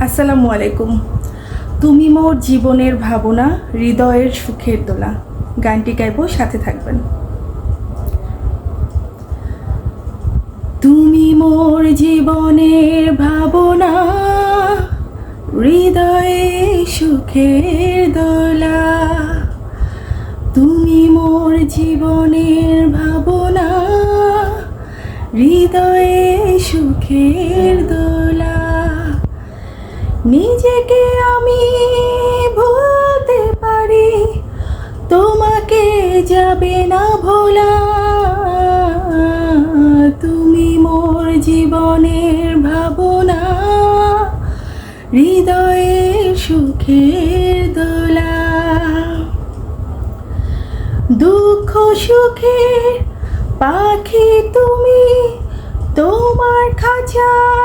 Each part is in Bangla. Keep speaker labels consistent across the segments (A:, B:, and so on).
A: আসসালামু আলাইকুম। তুমি মোর জীবনের ভাবনা, হৃদয়ের সুখের দোলা। গানটি গাইব, সাথে থাকবেন। তুমি মোর জীবনের ভাবনা, হৃদয়ে সুখের দোলা। তুমি মোর জীবনের ভাবনা, হৃদয়ে সুখের দোলা। নিজেকে আমি ভুলতে পারি। তোমাকে যাবে না ভোলা। তুমি মোর জীবনের ভাবনা। হৃদয়ে সুখের দোলা। দুঃখ সুখের পাখি তুমি তোমার খাঁচায়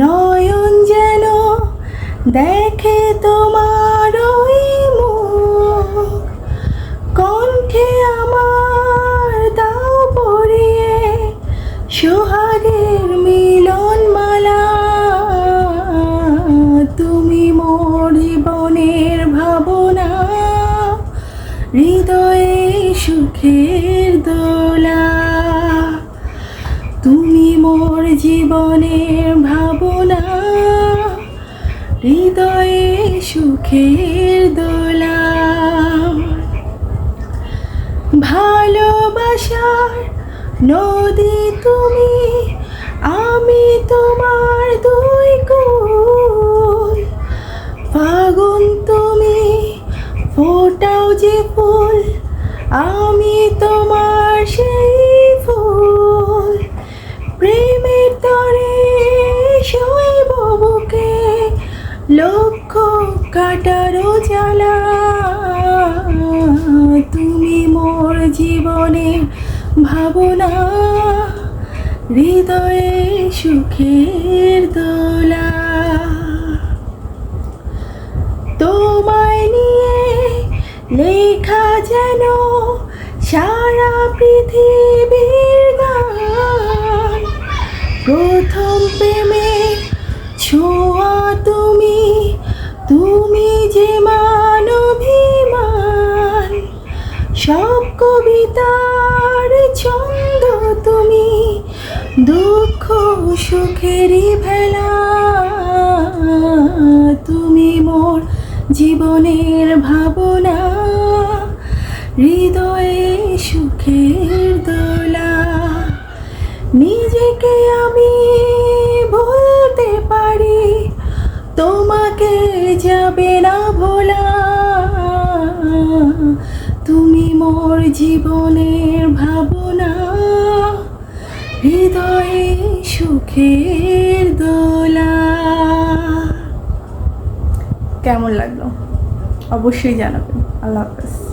A: নয়ন যেন দেখে তোমার ওই মুখ। কণ্ঠে আমার দাও পরিয়ে সোহাগের মিলন মালা তুমি মোর জীবনের ভাবনা, হৃদয়ে সুখের দোলা মোর জীবনের ভাবনা, হৃদয়ে সুখের দোলা। ভালোবাসার নদী তুমি, আমি তোমার দুই কুল। ফাগুন তুমি, ফোটাও যে ফুল, আমি তোমার সেই প্রেমের তরে শৈব বুকে লক্ষ কাটারও জ্বালা। তুমি মোর জীবনের ভাবনা, হৃদয়ে সুখের দোলা। তোমায় নিয়ে লেখা যেন সারা পৃথিবীর গান প্রথম প্রেমে ছোঁয়া তুমি তুমি যে মানবিমান, সব কবিতার ছন্দ তুমি, দুঃখ সুখেরই ভেলা, তুমি মোর জীবনের ভাবনা, হৃদয়ে সুখের দোলা নিজেকে আমি বলতে পারি। তোমাকে যাবে না ভোলা। তুমি মোর জীবনের ভাবনা। হৃদয়ে সুখের দোলা। কেমন লাগল? অবশ্যই জানাবেন। আল্লাহ হাফেজ।